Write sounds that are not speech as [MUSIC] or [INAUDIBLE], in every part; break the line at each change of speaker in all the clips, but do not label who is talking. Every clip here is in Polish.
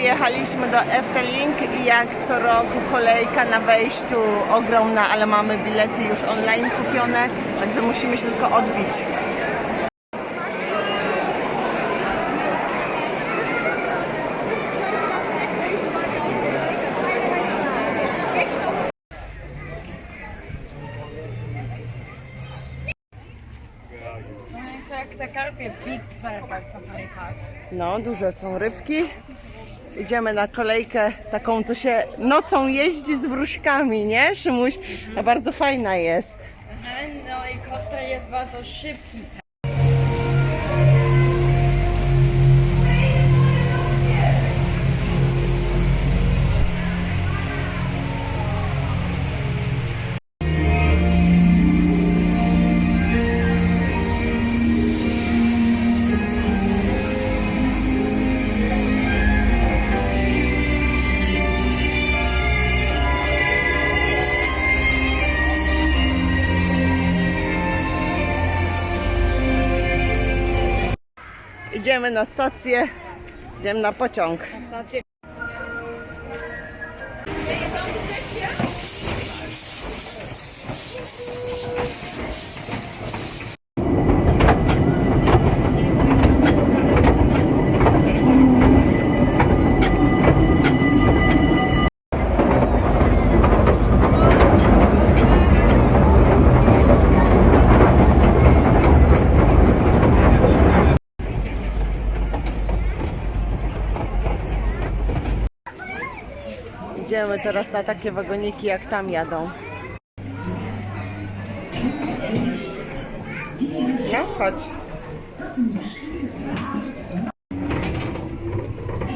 Przyjechaliśmy do Efteling i jak co roku kolejka na wejściu ogromna, ale mamy bilety już online kupione, także musimy się tylko odbić.
Te karpie w Big Square Park?
No, duże są rybki. Idziemy na kolejkę taką, co się nocą jeździ z wróżkami, nie, Szymuś? A bardzo fajna jest.
Aha, no i Costa jest bardzo szybki.
Idziemy na stację, idziemy na pociąg.
Stacje
Idziemy teraz na takie wagoniki, jak tam jadą. No, chodź.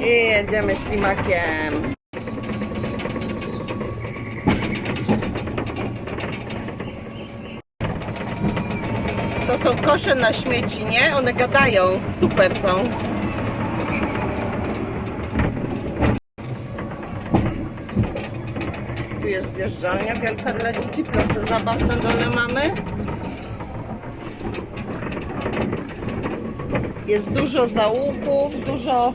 I jedziemy ślimakiem. To są kosze na śmieci, nie? One gadają. Super są. Jest zjeżdżalnia wielka dla dzieci, place zabaw na dole mamy. Jest dużo załuków, dużo,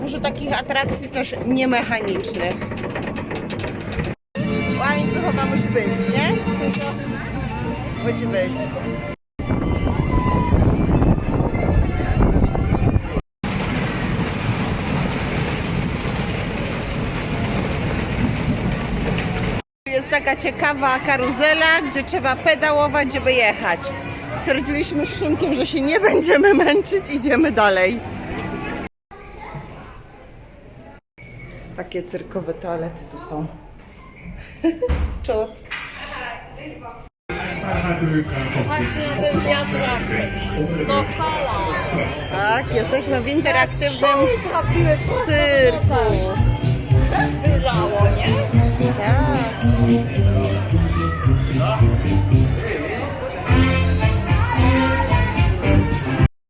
dużo takich atrakcji też niemechanicznych. Łańcuchowa musi być, nie? Musi być. Taka ciekawa karuzela, gdzie trzeba pedałować, żeby jechać. Stwierdziliśmy z Szymkiem, że się nie będziemy męczyć, idziemy dalej. Takie cyrkowe toalety tu są. [LAUGHS] Czot.
Patrzcie na ten wiatrak. No fala.
Tak, jesteśmy w interaktywnym cyrku.
nosa. Wylało, nie?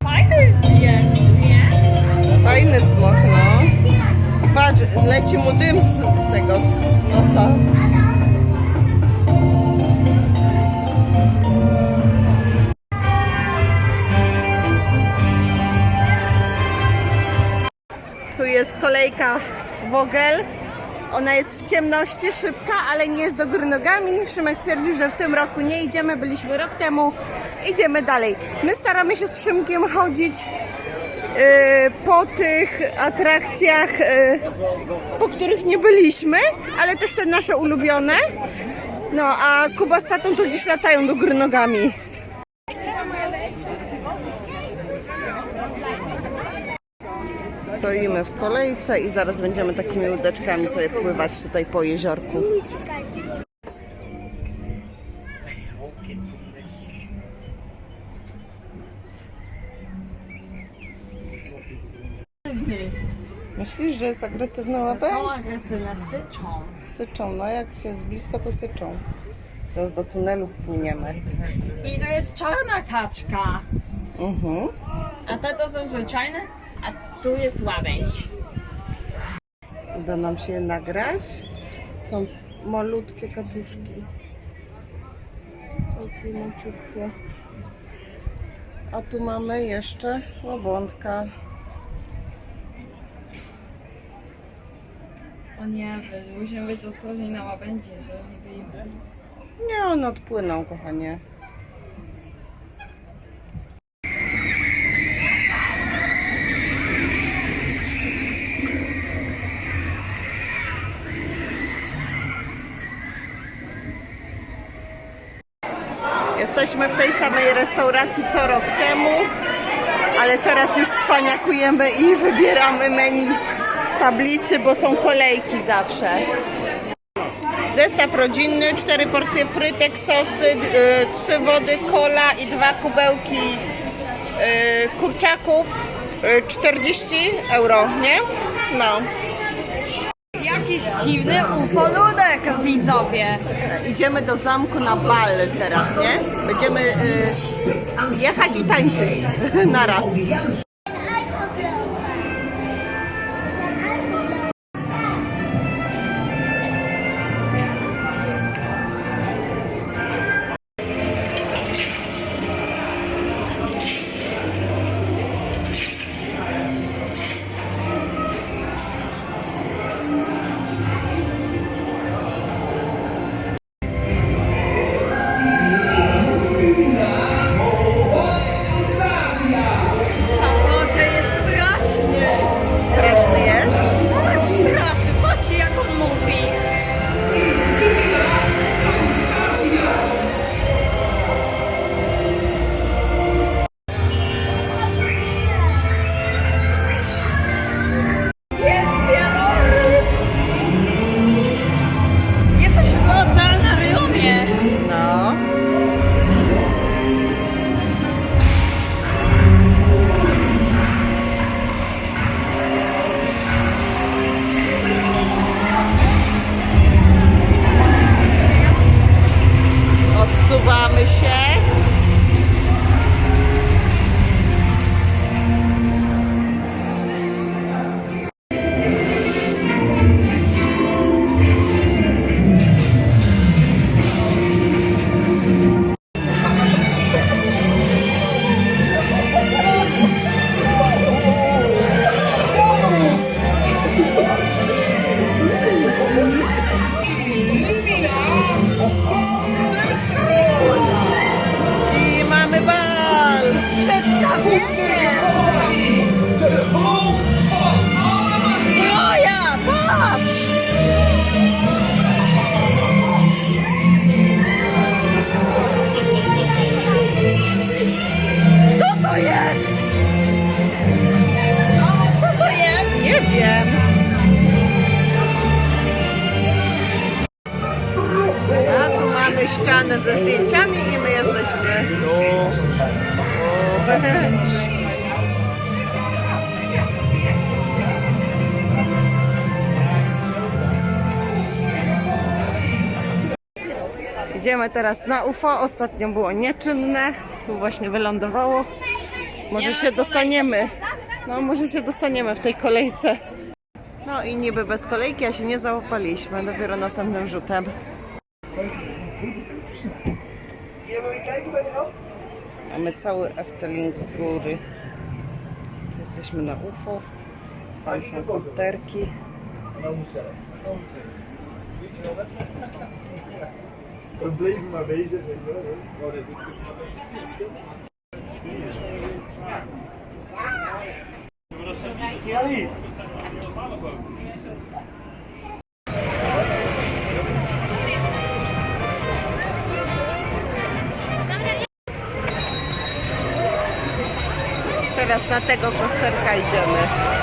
Fajny?
Fajny no. Patrz, leci mu dym z tego nosa. Tu jest kolejka Vogel. Ona jest w ciemności, szybka, ale nie jest do góry nogami. Szymek stwierdził, że w tym roku nie idziemy, byliśmy rok temu. Idziemy dalej. My staramy się z Szymkiem chodzić y, po tych atrakcjach, y, po których nie byliśmy, ale też te nasze ulubione. No, a Kuba z tatą to dziś latają do góry nogami. Stoimy w kolejce i zaraz będziemy takimi łódeczkami sobie pływać tutaj po jeziorku. Myślisz, że jest agresywna łapędź?
Są agresywne, syczą.
Syczą, no jak się jest blisko, to syczą. Teraz do tunelu wpłyniemy.
I to jest czarna kaczka.
Mhm.
A te to są zwyczajne, tu jest łabędź.
Uda nam się je nagrać. Są malutkie kaczuszki. Takie maciutkie. A tu mamy jeszcze łabądka.
O nie, musimy być ostrożni na łabędzie, że nie wyjmę.
Nie, one odpłyną, kochanie. Jesteśmy w tej samej restauracji co rok temu, ale teraz już cwaniakujemy i wybieramy menu z tablicy, bo są kolejki zawsze. Zestaw rodzinny, cztery porcje frytek, sosy, y, trzy wody, kola i dwa kubełki y, kurczaków. Y, 40 euro, nie? No.
Jakiś dziwny ufoludek, widzowie.
Idziemy do zamku na bal teraz, nie? Będziemy y, jechać i tańczyć [LAUGHS] naraz. Idziemy teraz na UFO. Ostatnio było nieczynne. Tu właśnie wylądowało. Może się dostaniemy. No, może się dostaniemy w tej kolejce. No i niby bez kolejki, a się nie załapaliśmy. Dopiero następnym rzutem. Mamy cały Efteling z góry. Jesteśmy na UFO. Tam są posterki.
Maar bezig.
Teraz na tego posterka idziemy.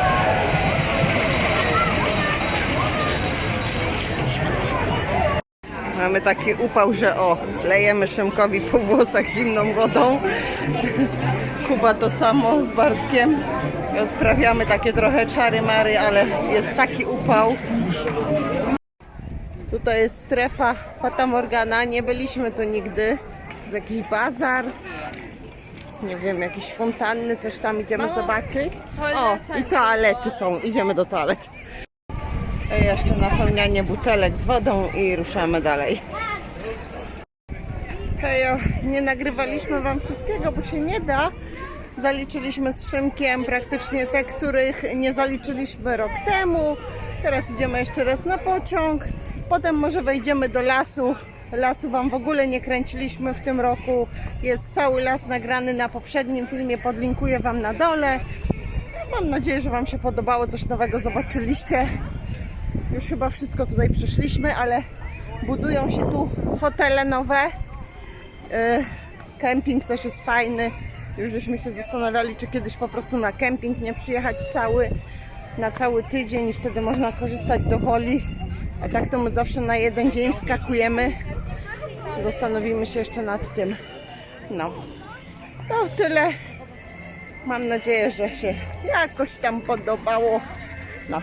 Mamy taki upał, że o, lejemy Szymkowi po włosach zimną wodą. Kuba to samo z Bartkiem. I odprawiamy takie trochę czary mary, ale jest taki upał. Tutaj jest strefa Fata Morgana. Nie byliśmy tu nigdy. Jest jakiś bazar. Nie wiem, jakieś fontanny, coś tam idziemy zobaczyć. O, i toalety są. Idziemy do toalet. Jeszcze napełnianie butelek z wodą i ruszamy dalej. Hejo, nie nagrywaliśmy Wam wszystkiego, bo się nie da. Zaliczyliśmy z Szymkiem praktycznie te, których nie zaliczyliśmy rok temu. Teraz idziemy jeszcze raz na pociąg. Potem może wejdziemy do lasu. Lasu Wam w ogóle nie kręciliśmy w tym roku. Jest cały las nagrany na poprzednim filmie. Podlinkuję Wam na dole. Mam nadzieję, że Wam się podobało. Coś nowego zobaczyliście. Już chyba wszystko tutaj przeszliśmy, ale budują się tu hotele nowe. Yy, Kemping też jest fajny. Już żeśmy się zastanawiali, czy kiedyś po prostu na kemping nie przyjechać cały, na cały tydzień i wtedy można korzystać do woli. A tak to my zawsze na jeden dzień wskakujemy. Zastanowimy się jeszcze nad tym. No, to tyle. Mam nadzieję, że się jakoś tam podobało. No,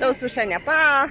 do usłyszenia. Pa!